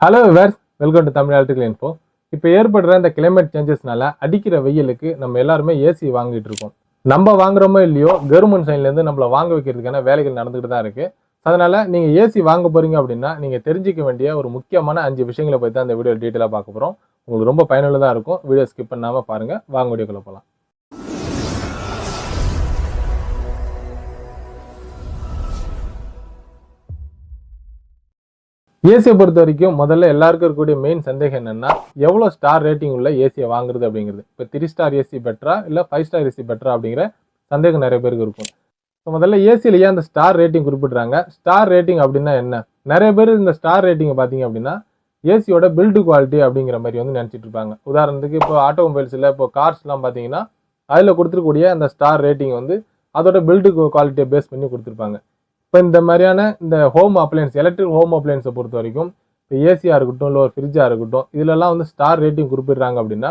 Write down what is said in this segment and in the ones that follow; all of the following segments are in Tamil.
Hello viewers welcome to Tamil electrical info இப்போ ஏற்படுற இந்த கிளைமேட் சேஞ்சஸ்னால அடிக்கிற வெயிலுக்கு நம்ம எல்லாருமே ஏசி வாங்கிட்டு இருக்கோம். நம்ம வாங்குறோமோ இல்லையோ கவர்மெண்ட் சைட்லேருந்து நம்மளை வாங்க வைக்கிறதுக்கான வேலைகள் நடந்துகிட்டு தான் இருக்குது அதனால் நீங்கள் ஏசி வாங்க போகிறீங்க அப்படின்னா நீங்கள் தெரிஞ்சிக்க வேண்டிய ஒரு முக்கியமான அஞ்சு விஷயங்களை பற்றி தான் இந்த வீடியோ டீட்டெயிலாக பார்க்க போகிறோம் உங்களுக்கு ரொம்ப பயனுள்ளதாக இருக்கும். வீடியோ ஸ்கிப் பண்ணாமல் பாருங்கள் வாங்க வீடியோக்குள்ளே போகலாம் ஏசியை பொறுத்த வரைக்கும் முதல்ல எல்லாருக்கும் இருக்கக்கூடிய மெயின் சந்தேகம் என்னென்னா எவ்வளோ ஸ்டார் ரேட்டிங் உள்ள ஏசியை வாங்குறது அப்படிங்கிறது. இப்போ த்ரீ ஸ்டார் ஏசி பெட்டரா இல்லை ஃபைவ் ஸ்டார் ஏசி பெட்டரா அப்படிங்கிற சந்தேகம் நிறைய பேருக்கு இருக்கும். ஸோ முதல்ல ஏசியில் ஏன் அந்த ஸ்டார் ரேட்டிங் குறிப்பிட்றாங்க? ஸ்டார் ரேட்டிங் அப்படின்னா என்ன? நிறைய பேர் இந்த ஸ்டார் ரேட்டிங்கை பார்த்தீங்க அப்படின்னா ஏசியோட பில்டு குவாலிட்டி அப்படிங்கிற மாதிரி வந்து நினச்சிட்டு இருப்பாங்க. உதாரணத்துக்கு இப்போ ஆட்டோமொபைல்ஸில் இப்போ கார்ஸ்லாம் பார்த்தீங்கன்னா அதில் கொடுத்துருக்கூடிய அந்த ஸ்டார் ரேட்டிங் வந்து அதோட பில்டு குவாலிட்டியை பேஸ் பண்ணி கொடுத்துருப்பாங்க. இப்போ இந்த மாதிரியான இந்த ஹோம் அப்ளையன்ஸ் எலக்ட்ரிக் ஹோம் அப்ளையன்ஸை பொறுத்த வரைக்கும் இப்போ ஏசியாக இருக்கட்டும் இல்லை ஒரு ஃப்ரிட்ஜாக இருக்கட்டும் இதுலலாம் வந்து ஸ்டார் ரேட்டிங் குறிப்பிடுறாங்க அப்படின்னா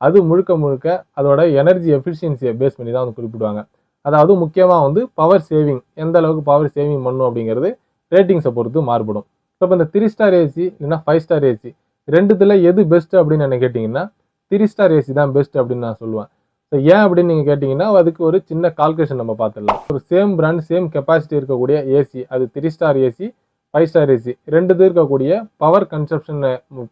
அது முழுக்க முழுக்க அதோட எனர்ஜி எஃபிஷியன்சியை பேஸ் பண்ணி தான் வந்து குறிப்பிடுவாங்க. அதாவது முக்கியமாக வந்து பவர் சேவிங் எந்த அளவுக்கு பவர் சேவிங் பண்ணும் அப்படிங்கிறது ரேட்டிங்ஸை பொறுத்து மாறுபடும். ஸோ இப்போ இந்த த்ரீ ஸ்டார் ஏசி இல்லைன்னா ஃபைவ் ஸ்டார் ஏசி ரெண்டுத்தில் எது பெஸ்ட் அப்படின்னு என்ன கேட்டிங்கன்னா த்ரீ ஸ்டார் ஏசி தான் பெஸ்ட் அப்படின்னு நான் சொல்லுவேன். ஏன் அப்படின்னு நீங்கள் கேட்டிங்கன்னா அதுக்கு ஒரு சின்ன கால்குலேஷன் நம்ம பார்த்துடலாம். ஒரு சேம் பிராண்ட் சேம் கெப்பாசிட்டி இருக்கக்கூடிய ஏசி அது three star AC five star AC ரெண்டுது இருக்கக்கூடிய பவர் கன்சப்ஷன்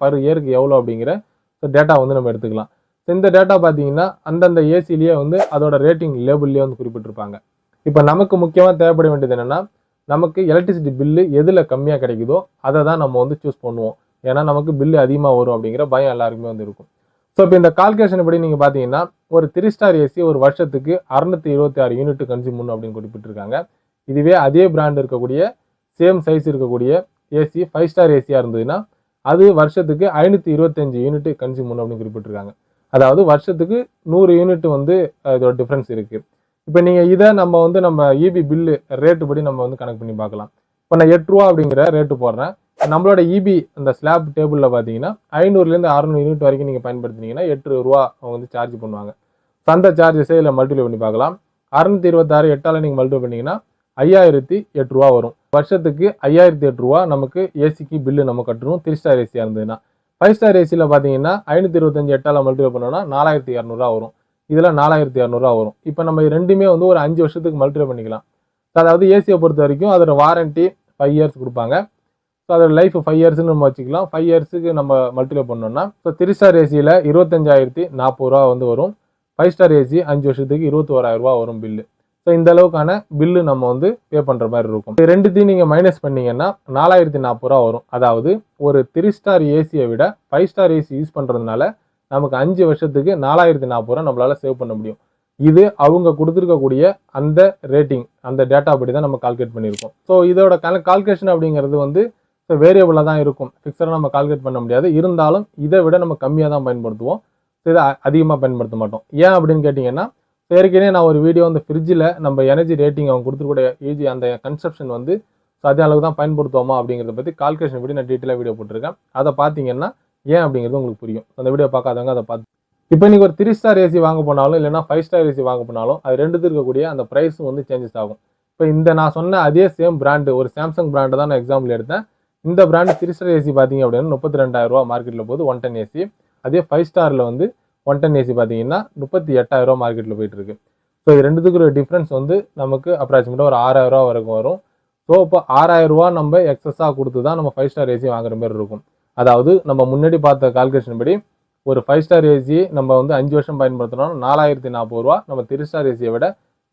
பர் இயருக்கு எவ்வளோ அப்படிங்கிற டேட்டா வந்து நம்ம எடுத்துக்கலாம். இந்த டேட்டா பார்த்தீங்கன்னா அந்தந்த ஏசிலேயே வந்து அதோட ரேட்டிங் லேபிள்லேயே வந்து குறிப்பிட்டிருப்பாங்க. இப்போ நமக்கு முக்கியமாக தேவைப்பட வேண்டியது என்னென்னா நமக்கு எலக்ட்ரிசிட்டி பில்லு எதில் கம்மியாக கிடைக்குதோ அதை தான் நம்ம வந்து சூஸ் பண்ணுவோம். ஏன்னா நமக்கு பில்லு அதிகமாக வரும் அப்படிங்கிற பயம் எல்லாருக்குமே வந்து இருக்கும். ஸோ இப்போ இந்த கால்குலேஷன் படி நீங்கள் பார்த்தீங்கன்னா ஒரு த்ரீ ஸ்டார் ஏசி ஒரு வருஷத்துக்கு அறுநூத்தி இருபத்தி ஆறு யூனிட் கன்சியூம் பண்ணும் அப்படின்னு குறிப்பிட்டிருக்காங்க. இதுவே அதே பிராண்ட் இருக்கக்கூடிய சேம் சைஸ் இருக்கக்கூடிய ஏசி ஃபைவ் ஸ்டார் ஏசியாக இருந்ததுன்னா அது வருஷத்துக்கு ஐநூற்றி இருபத்தஞ்சு யூனிட் கன்சியூம் பண்ணும் அப்படின்னு குறிப்பிட்டிருக்காங்க. அதாவது வருஷத்துக்கு நூறு யூனிட் வந்து இதோட டிஃப்ரென்ஸ் இருக்குது இப்போ நீங்கள் இதை நம்ம வந்து நம்ம இபி பில்லு ரேட்டு படி நம்ம வந்து கணக்கு பண்ணி பார்க்கலாம். இப்போ நான் எட்டு ரூபா அப்படிங்கிற ரேட்டு போடுறேன். நம்மளோட இபி அந்த ஸ்லாப் டேபிளில் பார்த்தீங்கன்னா ஐநூறுலேருந்து அறநூறு யூனிட் வரைக்கும் நீங்கள் பயன்படுத்தினீங்கன்னா எட்டு ரூபா அவங்க வந்து சார்ஜ் பண்ணுவாங்க. சந்த அந்த சார்ஜஸே இதில் மல்டிப்ளை பண்ணி பார்க்கலாம். அறுநூத்தி இருபத்தாறு எட்டால் நீங்கள் மல்டிப்ளை பண்ணிங்கன்னா ஐயாயிரத்தி எட்டு ரூபா வரும். வருஷத்துக்கு ஐயாயிரத்தி எட்டு ரூபா நமக்கு ஏசிக்கு பில்லு நம்ம கட்டணும் த்ரீ ஸ்டார் ஏசியாக இருந்ததுன்னா. ஃபைவ் ஸ்டார் ஏசியில் பார்த்தீங்கன்னா ஐநூற்றி இருபத்தஞ்சி எட்டால் மல்டிப்ளை பண்ணோம்னா நாலாயிரத்தி இரநூறுவா வரும். இதில் நாலாயிரத்தி இரநூறுவா வரும். இப்போ நம்ம ரெண்டுமே வந்து ஒரு அஞ்சு வருஷத்துக்கு மல்டிப்ளை பண்ணிக்கலாம். அதாவது ஏசியை பொறுத்த வரைக்கும் அதோட வாரண்ட்டி ஃபைவ் இயர்ஸ் கொடுப்பாங்க. ஸோ அதோட லைஃப் ஃபைவ் இயர்ஸ்னு நம்ம வச்சுக்கலாம். ஃபைவ் இயர்ஸுக்கு நம்ம மல்டிப்ளை பண்ணோம்னா ஸோ த்ரீ ஸ்டார் ஏசியில் இருபத்தஞ்சாயிரத்தி நாற்பது ரூபா வந்து வரும். ஃபைவ் ஸ்டார் ஏசி அஞ்சு வருஷத்துக்கு இருபத்தி ஓராயிரம் ரூபா வரும் பில்லு ஸோ இந்த அளவுக்கான பில்லு நம்ம வந்து பே பண்ணுற மாதிரி இருக்கும். இது ரெண்டுத்தையும் நீங்கள் மைனஸ் பண்ணீங்கன்னா நாலாயிரத்தி நாற்பது ரூபா வரும். அதாவது ஒரு த்ரீ ஸ்டார் ஏசியை விட ஃபைவ் ஸ்டார் ஏசி யூஸ் பண்ணுறதுனால நமக்கு அஞ்சு வருஷத்துக்கு நாலாயிரத்தி நாற்பது ரூபா நம்மளால சேவ் பண்ண முடியும். இது அவங்க கொடுத்துருக்கக்கூடிய அந்த ரேட்டிங் அந்த டேட்டா படி தான் நம்ம கால்குலேட் பண்ணியிருக்கோம். ஸோ இதோட கால்குலேஷன் அப்படிங்கிறது வந்து வேரியபிளாக தான் இருக்கும். ஃபிக்ஸடாக நம்ம கால்குலேட் பண்ண முடியாது. இருந்தாலும் இதை விட நம்ம கம்மியாக தான் பயன்படுத்துவோம். இதை அதிகமாக பயன்படுத்த மாட்டோம். ஏன் அப்படின்னு கேட்டிங்கன்னா ஏற்கனவே நான் ஒரு வீடியோ அந்த ஃப்ரிட்ஜில் நம்ம எனர்ஜி ரேட்டிங் அவங்க கொடுத்துருக்கூடிய ஏஜி அந்த கன்செப்ஷன் வந்து ஸோ அதே அளவுக்கு தான் பயன்படுத்துவோமா அப்படிங்கிறத பற்றி கால்குலேஷன் படி நான் டீட்டெயிலாக வீடியோ போட்டிருக்கேன். அதை பார்த்தீங்கன்னா ஏன் அப்படிங்கிறது உங்களுக்கு புரியும். அந்த வீடியோ பார்க்காதவங்க அதை பார்த்து. இப்போ நீங்கள் ஒரு த்ரீ ஸ்டார் ஏசி வாங்க போனாலும் இல்லைன்னா ஃபைவ் ஸ்டார் ஏசி வாங்க போனாலும் அது ரெண்டு இருக்கக்கூடிய அந்த ப்ரைஸும் வந்து சேஞ்சஸ் ஆகும். இப்போ இந்த நான் சொன்ன அதே சேம் பிராண்டு ஒரு சாம்சங் பிராண்டு தான் நான் எக்ஸாம்பிள் எடுத்தேன். இந்த பிராண்ட் த்ரீ ஸ்டார் ஏசி பார்த்தீங்க அப்படின்னா முப்பத்தி ரெண்டாயிரம் ரூபா மார்க்கெட்டில் போகுது ஒன் டென் ஏசி அதே ஃபைவ் ஸ்டாரில் வந்து ஒன் டென் ஏசி பார்த்தீங்கன்னா முப்பத்தி எட்டாயிரம் ரூபா மார்க்கெட்டில் போயிட்டு இருக்கு. ஸோ இது ரெண்டுத்துக்கு ஒரு டிஃப்ரென்ஸ் வந்து நமக்கு அப்ராக்சிமேட்டாக ஒரு ஆறாயிரம் ரூபா வரைக்கும் வரும். ஸோ இப்போ ஆறாயிரம் ரூபா நம்ம எக்ஸஸாக கொடுத்து தான் நம்ம ஃபைவ் ஸ்டார் ஏசி வாங்குற மாதிரி இருக்கும். அதாவது நம்ம முன்னாடி பார்த்த கால்குலேஷன் படி ஒரு ஃபைவ் ஸ்டார் ஏசி நம்ம வந்து அஞ்சு வருஷம் பயன்படுத்தினோம் நாலாயிரத்தி நாற்பது ரூபா நம்ம த்ரீ ஸ்டார் ஏசியை விட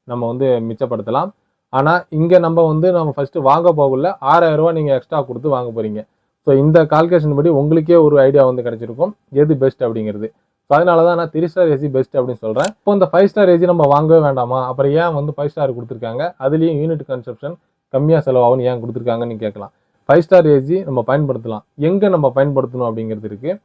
நம்ம வந்து மிச்சப்படுத்தலாம். ஆனால் இங்கே நம்ம வந்து நம்ம ஃபஸ்ட்டு வாங்க போகல ஆறாயிரம் ரூபா நீங்கள் எக்ஸ்ட்ரா கொடுத்து வாங்க போகிறீங்க ஸோ இந்த கால்குலேஷன் படி உங்களுக்கே ஒரு ஐடியா வந்து கிடச்சிருக்கும். எது பெஸ்ட் அப்படிங்கிறது. ஸோ அதனால தான் நான் த்ரீ ஸ்டார் ஏசி பெஸ்ட் அப்படின்னு சொல்கிறேன் இப்போ இந்த ஃபைவ் ஸ்டார் ஏசி நம்ம வாங்கவே வேண்டாமா? அப்புறம் ஏன் வந்து ஃபைவ் ஸ்டார் கொடுத்துருக்காங்க? அதுலேயும் யூனிட் கன்சப்ஷன் கம்மியாக செலவாகும்னு ஏன் கொடுத்துருக்காங்கன்னு கேட்கலாம். ஃபைவ் ஸ்டார் ஏசி நம்ம பயன்படுத்தலாம். எங்கே நம்ம பயன்படுத்தணும் அப்படிங்கிறது இருக்குது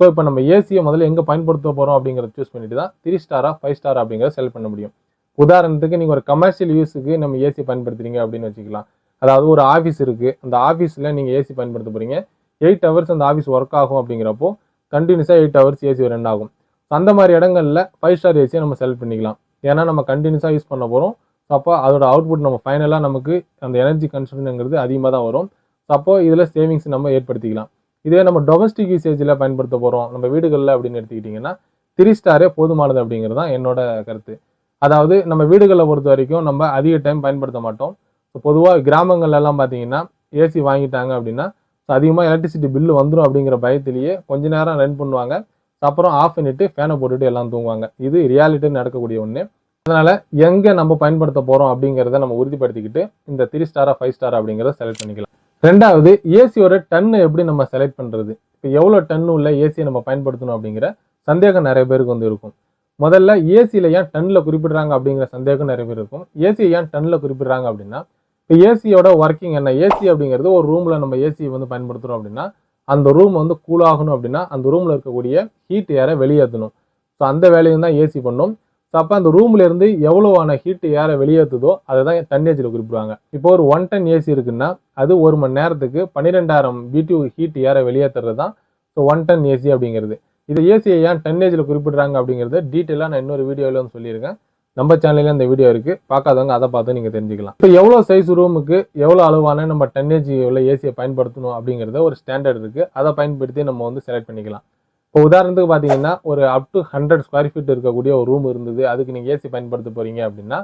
ஸோ இப்போ நம்ம ஏசியை முதல்ல எங்கே பயன்படுத்த போகிறோம் அப்படிங்கிறத சூஸ் பண்ணிட்டு தான் த்ரீ ஸ்டாராக ஃபைவ் ஸ்டார் அப்படிங்கிறத செலக்ட் பண்ண முடியும். உதாரணத்துக்கு நீங்கள் ஒரு கமர்ஷியல் யூஸுக்கு நம்ம ஏசி பயன்படுத்துறீங்க அப்படின்னு வச்சுக்கலாம். அதாவது ஒரு ஆஃபீஸ் இருக்குது அந்த ஆஃபீஸில் நீங்கள் ஏசி பயன்படுத்த போகிறீங்க எயிட் ஹவர்ஸ் அந்த ஆஃபீஸ் ஒர்க் ஆகும் அப்படிங்கிறப்போ கண்டினியூஸாக எயிட் ஹவர்ஸ் ஏசி ரன் ஆகும். அந்த மாதிரி இடங்களில் ஃபைவ் ஸ்டார் ஏசியை நம்ம செலக்ட் பண்ணிக்கலாம். ஏன்னா நம்ம கண்டினியூஸாக யூஸ் பண்ண போகிறோம் அப்போ அதோட அவுட்புட் நம்ம ஃபைனலாக நமக்கு அந்த எனர்ஜி கன்சம்ஷனுங்கிறது அதிகமாக தான் வரும். அப்போ இதில் சேவிங்ஸ் நம்ம ஏற்படுத்திக்கலாம். இதே நம்ம டொமஸ்டிக் யூசேஜில் பயன்படுத்த போகிறோம் நம்ம வீடுகளில் அப்படின்னு எடுத்துக்கிட்டிங்கன்னா த்ரீ ஸ்டாரே போதுமானது அப்படிங்கிறது தான் என்னோட கருத்து. அதாவது நம்ம வீடுகளை பொறுத்த வரைக்கும் நம்ம அதிக டைம் பயன்படுத்த மாட்டோம். ஸோ பொதுவாக கிராமங்கள்லாம் பார்த்தீங்கன்னா ஏசி வாங்கிட்டாங்க அப்படின்னா அதிகமாக எலக்ட்ரிசிட்டி பில்லு வந்துடும் அப்படிங்கிற பயத்திலேயே கொஞ்ச நேரம் ரன் பண்ணுவாங்க. அப்புறம் ஆஃப் பண்ணிட்டு ஃபேனை போட்டுட்டு எல்லாம் தூங்குவாங்க. இது ரியாலிட்டி நடக்கக்கூடிய ஒன்று அதனால் எங்கே நம்ம பயன்படுத்த போகிறோம் அப்படிங்கிறத நம்ம உறுதிப்படுத்திக்கிட்டு இந்த த்ரீ ஸ்டாரா ஃபைவ் ஸ்டார் அப்படிங்கிறத செலக்ட் பண்ணிக்கலாம். ரெண்டாவது ஏசியோட டன்னு எப்படி நம்ம செலக்ட் பண்ணுறது இப்போ எவ்வளோ டன்னு உள்ள ஏசியை நம்ம பயன்படுத்தணும் அப்படிங்கிற சந்தேகம் நிறைய பேருக்கு வந்து இருக்கும். முதல்ல ஏசியில் ஏன் டன்னில் குறிப்பிடுறாங்க அப்படிங்கிற சந்தேகம் நிறைய பேர் இருக்கும். ஏசி ஏன் டன்னில் குறிப்பிடுறாங்க அப்படின்னா இப்போ ஏசியோட ஒர்க்கிங் என்ன? ஏசி அப்படிங்கிறது ஒரு ரூமில் நம்ம ஏசியை வந்து பயன்படுத்துகிறோம் அப்படின்னா அந்த ரூம் வந்து கூல் ஆகணும் அப்படின்னா அந்த ரூமில் இருக்கக்கூடிய ஹீட் ஏரை வெளியேற்றணும் ஸோ அந்த வேலையும் தான் ஏசி பண்ணும். ஸோ அப்போ அந்த ரூம்லேருந்து எவ்வளோவான ஹீட் ஏரை வெளியேற்றுதோ அதை தான் டன்னேஜில் குறிப்பிடுவாங்க. இப்போ ஒரு ஒன் டன் ஏசி இருக்குன்னா அது ஒரு மணி நேரத்துக்கு பன்னிரெண்டாயிரம் பிடியூ ஹீட் ஏரை வெளியேற்றுறது தான் ஸோ ஒன் டன் ஏசி அப்படிங்கிறது. இது ஏசியை ஏன் டன்னேஜில் குறிப்பிடுறாங்க அப்படிங்கிறத டீட்டெயிலாக நான் இன்னொரு வீடியோவில் வந்து சொல்லியிருக்கேன். நம்ம சேனல்ல இந்த வீடியோ இருக்கு. பார்க்காதவங்க அதை பார்த்து நீங்க தெரிஞ்சுக்கலாம். இப்போ எவ்வளோ சைஸ் ரூமுக்கு எவ்வளோ அளவான நம்ம டென்னேஜ் உள்ள ஏசியை பயன்படுத்தணும் அப்படிங்கிறத ஒரு ஸ்டாண்டர்ட் இருக்கு. அதை பயன்படுத்தி நம்ம வந்து செலக்ட் பண்ணிக்கலாம். இப்போ உதாரணத்துக்கு பார்த்தீங்கன்னா ஒரு up to hundred square feet இருக்கக்கூடிய ஒரு ரூம் இருந்தது. அதுக்கு நீங்கள் ஏசி பயன்படுத்த போறீங்க அப்படின்னா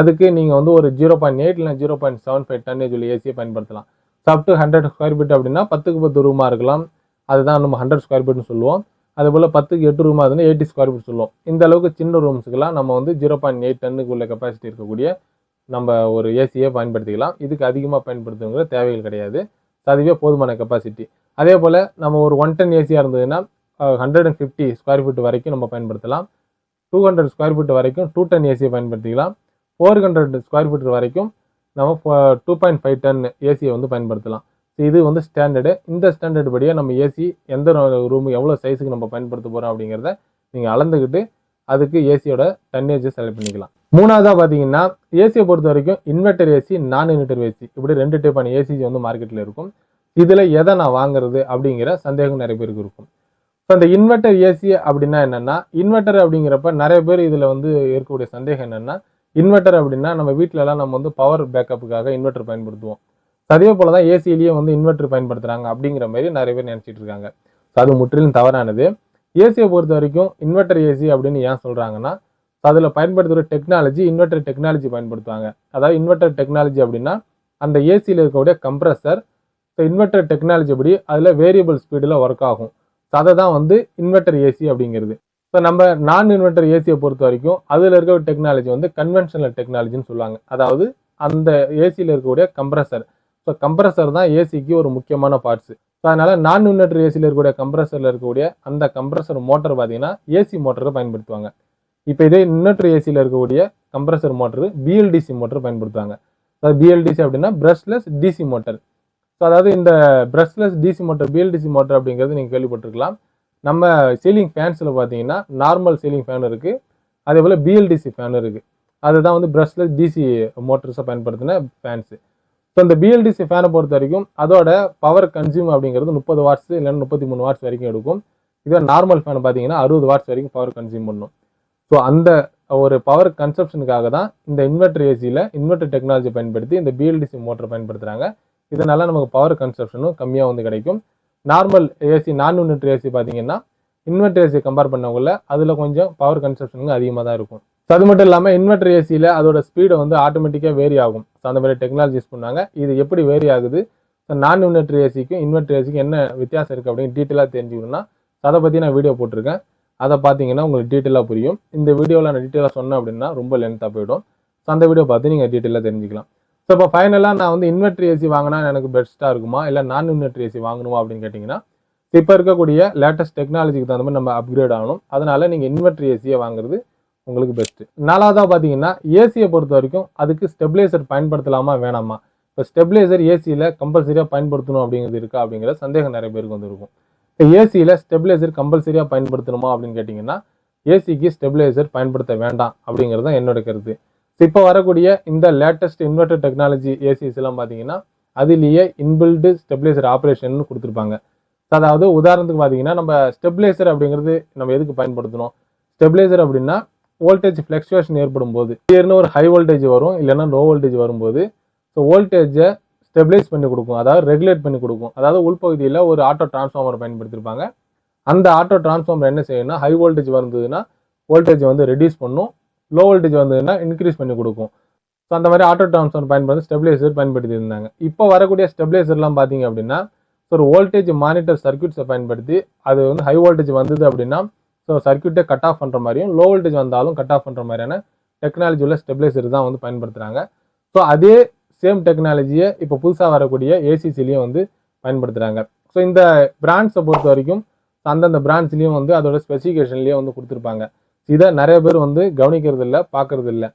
அதுக்கு நீங்கள் வந்து ஒரு ஜீரோ பாயிண்ட் எயிட் இல்லை zero point seven five tonnage உள்ள ஏசியை பயன்படுத்தலாம். So up to hundred square feet அப்படின்னா பத்துக்கு பத்து ரூமாக இருக்கலாம். அதுதான் நம்ம ஹண்ட்ரட் ஸ்கொயர் ஃபீட்னு சொல்லுவோம். அதுபோல் பத்துக்கு எட்டு ரூமாக இருந்தால் எயிட்டி ஸ்கொயர் ஃபீட் சொல்லுவோம். இந்த அளவுக்கு சின்ன ரூம்ஸுக்கெல்லாம் நம்ம வந்து ஜீரோ பாயிண்ட் எயிட் டன்னுக்கு உள்ள கெப்பாசிட்டி இருக்கக்கூடிய நம்ம ஒரு ஏசியை பயன்படுத்திக்கலாம். இதுக்கு அதிகமாக பயன்படுத்துங்கிற தேவைகள் கிடையாது. அதுவே போதுமான கெப்பாசிட்டி அதே போல் நம்ம ஒரு ஒன் டன் ஏசியாக இருந்ததுன்னா hundred and fifty square feet வரைக்கும் நம்ம பயன்படுத்தலாம். டூ ஹண்ட்ரட் ஸ்கொயர் ஃபீட் வரைக்கும் டூ டன் ஏசியை பயன்படுத்திக்கலாம். ஃபோர் ஹண்ட்ரட் ஸ்கொயர் ஃபீட் வரைக்கும் நம்ம டூ பாயிண்ட் ஃபைவ் டன் ஏசியை வந்து பயன்படுத்தலாம். இது வந்து ஸ்டாண்டர்டு இந்த ஸ்டாண்டர்டு படியே நம்ம ஏசி எந்த ரூம் எவ்வளோ சைஸுக்கு நம்ம பயன்படுத்த போகிறோம் அப்படிங்கிறத நீங்கள் அளந்துக்கிட்டு அதுக்கு ஏசியோட டன்னேஜை செலக்ட் பண்ணிக்கலாம். மூணாவதாக பார்த்தீங்கன்னா ஏசியை பொறுத்த வரைக்கும் inverter AC non inverter AC இப்படி ரெண்டு டைப்பான ஏசி வந்து மார்க்கெட்டில் இருக்கும். இதில் எதை நான் வாங்குறது அப்படிங்கிற சந்தேகம் நிறைய பேருக்கு இருக்கும். ஸோ இந்த இன்வெர்டர் ஏசி அப்படின்னா என்னென்னா இன்வெர்டர் அப்படிங்கிறப்ப நிறைய பேர் இதில் வந்து இருக்கக்கூடிய சந்தேகம் என்னென்னா இன்வெர்டர் அப்படின்னா நம்ம வீட்டிலலாம் நம்ம வந்து பவர் பேக்கப்புக்காக இன்வெர்டர் பயன்படுத்துவோம். அதே போல தான் ஏசிலேயே வந்து இன்வெர்டர் பயன்படுத்துகிறாங்க அப்படிங்கிற மாதிரி நிறைய பேர் நினச்சிட்டு இருக்காங்க. ஸோ அது முற்றிலும் தவறானது. ஏசியை பொறுத்த வரைக்கும் இன்வெர்டர் ஏசி அப்படின்னு ஏன் சொல்கிறாங்கன்னா அதில் பயன்படுத்துகிற டெக்னாலஜி இன்வெர்டர் டெக்னாலஜி பயன்படுத்துவாங்க. அதாவது இன்வெர்டர் டெக்னாலஜி அப்படின்னா அந்த ஏசியில் இருக்கக்கூடிய கம்ப்ரஸர் ஸோ இன்வெர்டர் டெக்னாலஜி படி அதில் வேரியபிள் ஸ்பீடில் ஒர்க் ஆகும். ஸோ அதை தான் வந்து இன்வெர்டர் ஏசி அப்படிங்கிறது. ஸோ நம்ம நான் இன்வெர்டர் ஏசியை பொறுத்த வரைக்கும் அதில் இருக்க டெக்னாலஜி வந்து கன்வென்ஷனல் டெக்னாலஜின்னு சொல்லுவாங்க. அதாவது அந்த ஏசியில் இருக்கக்கூடிய கம்ப்ரஸர் ஸோ கம்ப்ரஸர் தான் ஏசிக்கு ஒரு முக்கியமான பார்ட்ஸ் ஸோ அதனால் நான் யூனிட்டர் ஏசியில் இருக்கக்கூடிய கம்ப்ரஸரில் இருக்கக்கூடிய அந்த கம்ப்ரஸர் மோட்டர் பார்த்தீங்கன்னா ஏசி மோட்டரை பயன்படுத்துவாங்க. இப்போ இதே இன்வெர்டர் ஏசியில் இருக்கக்கூடிய கம்ப்ரஸர் மோட்டர் பிஎல்டிசி மோட்டர் பயன்படுத்துவாங்க. அதாவது பிஎல்டிசி அப்படின்னா பிரஷ்லெஸ் டிசி மோட்டர் ஸோ அதாவது இந்த brushless DC motor BLDC motor அப்படிங்கிறது நீங்கள் கேள்விப்பட்டிருக்கலாம். நம்ம சீலிங் ஃபேன்ஸில் பார்த்தீங்கன்னா நார்மல் சீலிங் ஃபேன் இருக்குது அதே போல் பிஎல்டிசி ஃபேன் இருக்குது அதுதான் வந்து பிரஷ்லெஸ் டிசி மோட்டர்ஸை பயன்படுத்தின ஃபேன்ஸு ஸோ இந்த பிஎல்டிசி ஃபேனை பொறுத்த வரைக்கும் அதோட பவர் கன்சியூம் அப்படிங்கிறது முப்பது வாட்ஸ் இல்லைன்னா முப்பத்தி மூணு வாட்ஸ் வரைக்கும் எடுக்கும். இதே நார்மல் ஃபேன் பார்த்தீங்கன்னா அறுபது வாட்ஸ் வரைக்கும் பவர் கன்சியூம் பண்ணும். ஸோ அந்த ஒரு பவர் கன்சப்ஷனுக்காக தான் இந்த இன்வெர்டர் ஏசியில் இன்வெர்டர் டெக்னாலஜி பயன்படுத்தி இந்த பிஎல்டிசி மோட்டர் பயன்படுத்துகிறாங்க இதனால நமக்கு பவர் கன்சப்ஷனும் கம்மியாக வந்து கிடைக்கும். நார்மல் ஏசி நான் யூனிட் ஏசி பார்த்தீங்கன்னா இன்வெர்டர் ஏசி கம்பேர் பண்ணவங்கள அதில் கொஞ்சம் பவர் கன்சப்ஷனுங்க அதிகமாக தான் இருக்கும். ஸோ அது மட்டும் இல்லாமல் இன்வெர்டர் ஏசியில் அதோட ஸ்பீடை வந்து ஆட்டோமேட்டிக்காக வேரி ஆகும். ஸோ அந்த மாதிரி டெக்னாலஜி யூஸ் பண்ணாங்க. இது எப்படி வேரி ஆகுது? ஸோ நான் இன்வெர்டர் ஏசிக்கும் இன்வெர்டர் ஏசிக்கும் என்ன வித்தியாசம் இருக்குது அப்படின்னு டீட்டெயிலாக தெரிஞ்சுக்கணும்னா அதை பற்றி நான் வீடியோ போட்டிருக்கேன். அதை பார்த்தீங்கன்னா உங்களுக்கு டீட்டெயிலாக புரியும். இந்த வீடியோவில் நான் டீட்டெயிலாக சொன்னேன் அப்படின்னா ரொம்ப லென்த்தாக போயிடும். ஸோ அந்த வீடியோ பார்த்து நீங்கள் டீட்டெயிலாக தெரிஞ்சுக்கலாம். ஸோ இப்போ ஃபைனலாக நான் வந்து இன்வெர்டர் ஏசி வாங்கினா எனக்கு பெஸ்ட்டாக இருக்குமா? இல்லை நான் இன்வெர்டர் ஏசி வாங்கணுமா அப்படின்னு கேட்டிங்கன்னா இப்போ இருக்கக்கூடிய லேட்டஸ்ட் டெக்னாலஜிக்கு தகுந்த மாதிரி நம்ம அப்கிரேட் ஆகணும். அதனால் நீங்கள் இன்வெர்டர் ஏசியை வாங்குறது உங்களுக்கு பெஸ்ட்டு நாலாவதாக பார்த்தீங்கன்னா ஏசியை பொறுத்த வரைக்கும் அதுக்கு ஸ்டெபிளைசர் பயன்படுத்தலாமா வேணாமா? இப்போ ஸ்டெபிளைசர் ஏசியில் கம்பல்சரியாக பயன்படுத்தணும் அப்படிங்கிறது இருக்கா அப்படிங்கிற சந்தேகம் நிறைய பேருக்கு வந்துருக்கும். இப்போ ஏசியில் ஸ்டெபிளைசர் கம்பல்சரியாக பயன்படுத்தணுமா அப்படின்னு கேட்டிங்கன்னா ஏசிக்கு ஸ்டெபிளைசர் பயன்படுத்த வேண்டாம் அப்படிங்கிறது தான் என்னோட கருத்து. இப்போ வரக்கூடிய இந்த லேட்டஸ்ட் இன்வெர்டர் டெக்னாலஜி ஏசிஸ் எல்லாம் பார்த்தீங்கன்னா அதுலேயே இன்பில்டு ஸ்டெபிளைசர் ஆப்ரேஷன் கொடுத்துருப்பாங்க. அதாவது உதாரணத்துக்கு பார்த்தீங்கன்னா நம்ம ஸ்டெபிளைசர் அப்படிங்கிறது நம்ம எதுக்கு பயன்படுத்தணும்? ஸ்டெபிளைசர் அப்படின்னா வோல்டேஜ் ஃப்ளக்சுவேஷன் ஏற்படும் போது திடீர்னு ஒரு ஹை வோல்டேஜ் வரும் இல்லைன்னா லோ வோல்டேஜ் வரும்போது ஸோ வோல்டேஜை ஸ்டெபிலைஸ் பண்ணி கொடுக்கும். அதாவது ரெகுலேட் பண்ணி கொடுக்கும். அதாவது உள்பகுதியில் ஒரு ஆட்டோ டிரான்ஸ்ஃபார்மர் பயன்படுத்தியிருப்பாங்க அந்த ஆட்டோ டிரான்ஸ்ஃபார்மர் என்ன செய்யணும்னா ஹை வோல்டேஜ் வந்ததுன்னா வோல்டேஜ் வந்து ரெடியூஸ் பண்ணும். லோ வோல்டேஜ் வந்ததுன்னா இன்க்ரீஸ் பண்ணி கொடுக்கும். ஸோ அந்த மாதிரி ஆட்டோ டிரான்ஸ்ஃபார்மர் பயன்படுத்தி ஸ்டெபிலைசர் பயன்படுத்தி இருந்தாங்க இப்போ வரக்கூடிய ஸ்டெபிலைசர்லாம் பார்த்தீங்க அப்படின்னா ஸோ ஒரு வோல்டேஜ் மானிட்டர் சர்க்யூட்ஸை பயன்படுத்தி அது வந்து ஹை வோல்டேஜ் வந்தது அப்படின்னா ஸோ சர்க்யூட்டை கட் ஆஃப் பண்ணுற மாதிரியும் லோ வோல்டேஜ் வந்தாலும் கட் ஆஃப் பண்ணுற மாதிரியான டெக்னாலஜி உள்ள ஸ்டெபிலைசர் தான் வந்து பயன்படுத்துகிறாங்க ஸோ அதே சேம் டெக்னாலஜியை இப்போ புதுசாக வரக்கூடிய ஏசிசிலையும் வந்து பயன்படுத்துகிறாங்க ஸோ இந்த பிராண்ட்ஸை பொறுத்த வரைக்கும் அந்தந்த பிராண்ட்ஸ்லேயும் வந்து அதோட ஸ்பெசிஃபிகேஷன்லேயும் வந்து கொடுத்துருப்பாங்க. இதை நிறைய பேர் வந்து கவனிக்கிறது இல்லை பார்க்கறது இல்லை.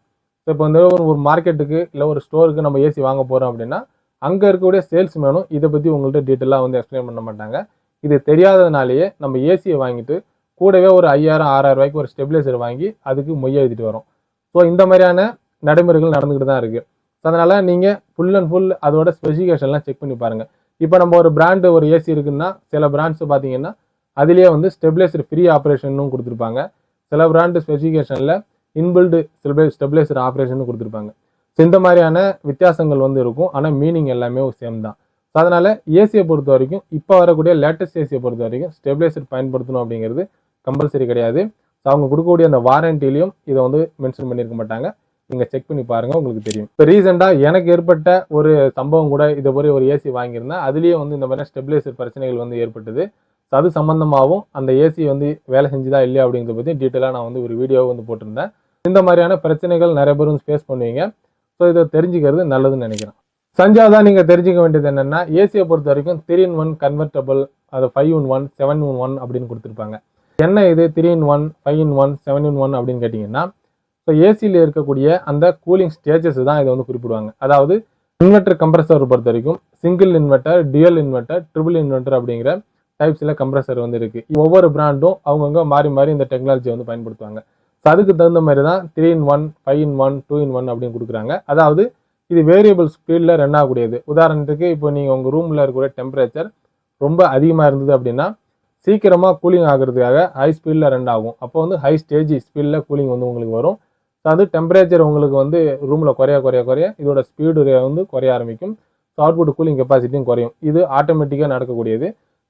ஸோ இப்போ வந்து ஒரு ஒரு மார்க்கெட்டுக்கு இல்லை ஒரு ஸ்டோருக்கு நம்ம ஏசி வாங்க போகிறோம் அப்படின்னா அங்கே இருக்கக்கூடிய சேல்ஸ்மேனும் இதை பற்றி உங்கள்கிட்ட டீட்டெயிலாக வந்து எக்ஸ்பிளைன் பண்ண மாட்டாங்க. இது தெரியாததுனாலேயே நம்ம ஏசியை வாங்கிட்டு கூடவே ஒரு ஐயாயிரம் ஆறாயிரம் ரூபாய்க்கு ஒரு ஸ்டெபிலைசர் வாங்கி அதுக்கு மொய் எழுதிட்டு வரும். ஸோ இந்த மாதிரியான நடைமுறைகள் நடந்துக்கிட்டு தான் இருக்குது ஸோ அதனால் நீங்கள் ஃபுல் அண்ட் ஃபுல் அதோட ஸ்பெசிஃபிகேஷன்லாம் செக் பண்ணி பாருங்கள் இப்போ நம்ம ஒரு பிராண்டு ஒரு ஏசி இருக்குன்னா சில பிராண்ட்ஸ் பார்த்தீங்கன்னா அதுலேயே வந்து ஸ்டெபிலைசர் ஃப்ரீ ஆப்ரேஷனும் கொடுத்துருப்பாங்க. சில பிராண்டு ஸ்பெசிஃபிகேஷனில் இன்பில்டு ஸ்டெபிலைசர் ஆப்ரேஷன் கொடுத்துருப்பாங்க. ஸோ இந்த மாதிரியான வித்தியாசங்கள் வந்து இருக்கும். ஆனால் மீனிங் எல்லாமே சேம் தான். ஸோ அதனால் ஏசியை பொறுத்த வரைக்கும் இப்போ வரக்கூடிய லேட்டஸ்ட் ஏசியை பொறுத்த வரைக்கும் ஸ்டெபிலைசர் பயன்படுத்தணும் அப்படிங்கிறது கம்பல்சரி கிடையாது. ஸோ அவங்க கொடுக்கக்கூடிய அந்த வாரண்டிலையும் இதை வந்து மென்ஷன் பண்ணியிருக்க மாட்டாங்க. நீங்கள் செக் பண்ணி பாருங்கள் உங்களுக்கு தெரியும். இப்போ ரீசெண்டாக எனக்கு ஏற்பட்ட ஒரு சம்பவம் கூட இதை போய் ஒரு ஏசி வாங்கியிருந்தேன். அதுலேயே வந்து இந்த மாதிரி ஸ்டெபிலைசர் பிரச்சனைகள் வந்து ஏற்பட்டது. ஸோ அது சம்மந்தமாகவும் அந்த ஏசி வந்து வேலை செஞ்சுதா இல்லையா அப்படிங்கிறத பற்றி டீட்டெயிலாக நான் வந்து ஒரு வீடியோவை வந்து போட்டிருந்தேன். இந்த மாதிரியான பிரச்சனைகள் நிறைய பேர் வந்து ஃபேஸ் பண்ணுவீங்க. ஸோ இதை தெரிஞ்சுக்கிறது நல்லதுன்னு நினைக்கிறேன். தான் நீங்கள் தெரிஞ்சுக்க வேண்டியது என்னென்னா ஏசியை பொறுத்த வரைக்கும் த்ரீ இன் ஒன் கன்வெர்டபுள் அது five in one seven in one அப்படின்னு கொடுத்துருப்பாங்க. என்ன இது? Three in one five in one seven in one அப்படின்னு கேட்டிங்கன்னா ஸோ ஏசியில் இருக்கக்கூடிய அந்த கூலிங் ஸ்டேஜஸ் தான் இதை வந்து குறிப்பிடுவாங்க. அதாவது இன்வெர்டர் கம்ப்ரஸர் பொறுத்த வரைக்கும் single inverter dual inverter triple inverter அப்படிங்கிற டைப்ஸில் கம்ப்ரஸர் வந்து இருக்குது ஒவ்வொரு பிராண்டும் அவங்கவுங்க மாறி மாறி இந்த டெக்னாலஜியை வந்து பயன்படுத்துவாங்க. ஸோ அதுக்கு தகுந்த மாதிரி தான் three in one five in one two in one அப்படின்னு கொடுக்குறாங்க. அதாவது இது வேரியபிள் ஸ்பீடில் ரன் ஆகக்கூடியது. உதாரணத்துக்கு இப்போ நீங்கள் உங்கள் ரூமில் இருக்கக்கூடிய டெம்பரேச்சர் ரொம்ப அதிகமாக இருந்தது அப்படின்னா சீக்கிரமாக கூலிங் ஆகிறதுக்காக ஹை ஸ்பீடில் ரன் ஆகும். அப்போ வந்து ஹை ஸ்டேஜ் ஸ்பீடில் கூலிங் வந்து உங்களுக்கு வரும். ஸோ அது டெம்பரேச்சர் உங்களுக்கு வந்து ரூமில் குறைய குறைய குறைய இதோட ஸ்பீடு வந்து குறைய ஆரம்பிக்கும். ஸோ அவுட்புட் கூலிங் கெப்பாசிட்டியும் குறையும். இது ஆட்டோமேட்டிக்காக நடக்கக்கூடியது.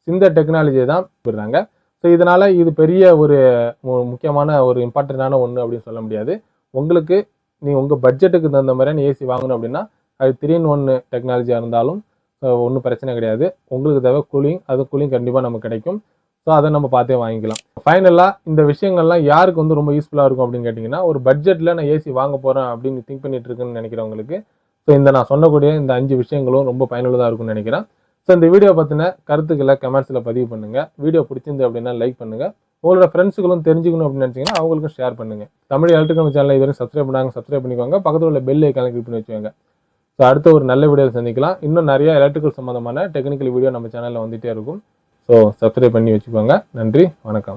இந்த டெக்னாலஜியை தான் விடுறாங்க. ஸோ இதனால் இது பெரிய ஒரு முக்கியமான ஒரு இம்பார்ட்டண்ட்டான ஒன்று அப்படின்னு சொல்ல முடியாது. உங்களுக்கு நீங்கள் உங்கள் பட்ஜெட்டுக்கு தகுந்த மாதிரியான ஏசி வாங்கணும் அப்படின்னா அது த்ரீ இன் ஒன்று டெக்னாலஜியாக இருந்தாலும் ஒன்றும் பிரச்சனை கிடையாது. உங்களுக்கு தேவை கூலிங் அது கூலிங் கண்டிப்பாக நமக்கு கிடைக்கும். ஸோ அதை நம்ம பார்த்தே வாங்கிக்கலாம். ஃபைனலாக இந்த விஷயங்கள்லாம் யாருக்கு வந்து ரொம்ப யூஸ்ஃபுல்லாக இருக்கும் அப்படின்னு கேட்டிங்கன்னா ஒரு பட்ஜெட்டில் நான் ஏசி வாங்க போகிறேன் அப்படின்னு திங்க் பண்ணிட்டு இருக்குன்னு நினைக்கிறவங்களுக்கு ஸோ இந்த நான் சொன்னக்கூடிய இந்த அஞ்சு விஷயங்களும் ரொம்ப பயனுள்ளதாக இருக்கும்னு நினைக்கிறேன். ஸோ இந்த வீடியோ பற்றின கருத்துக்களை கமெண்ட்ஸில் பதிவு பண்ணுங்கள் வீடியோ பிடிச்சிருந்து அப்படின்னா லைக் பண்ணுங்கள் உங்களோட ஃப்ரெண்ட்ஸுகளும் தெரிஞ்சுக்கணும் அப்படின்னு நினச்சிங்கன்னா அவங்களுக்கும் ஷேர் பண்ணுங்கள் தமிழ் எலக்ட்ரிக்கல் சேனல் இதுவரை சப்ஸ்கிரைப் பண்ணாங்க சப்ஸ்கிரைப் பண்ணிக்கோங்க. பக்கத்தில் உள்ள பெல் ஐக்கான கிளிக் பண்ணி வச்சுக்கோங்க. ஸோ அடுத்த ஒரு நல்ல வீடியோவில் சந்திக்கலாம். இன்னும் நிறையா எலக்ட்ரிக்கல் சம்மந்தமான டெக்னிக்கல் வீடியோ நம்ம சேனலில் வந்துகிட்டே இருக்கும். ஸோ சப்ஸ்கிரைப் பண்ணி வச்சுக்கோங்க. நன்றி வணக்கம்.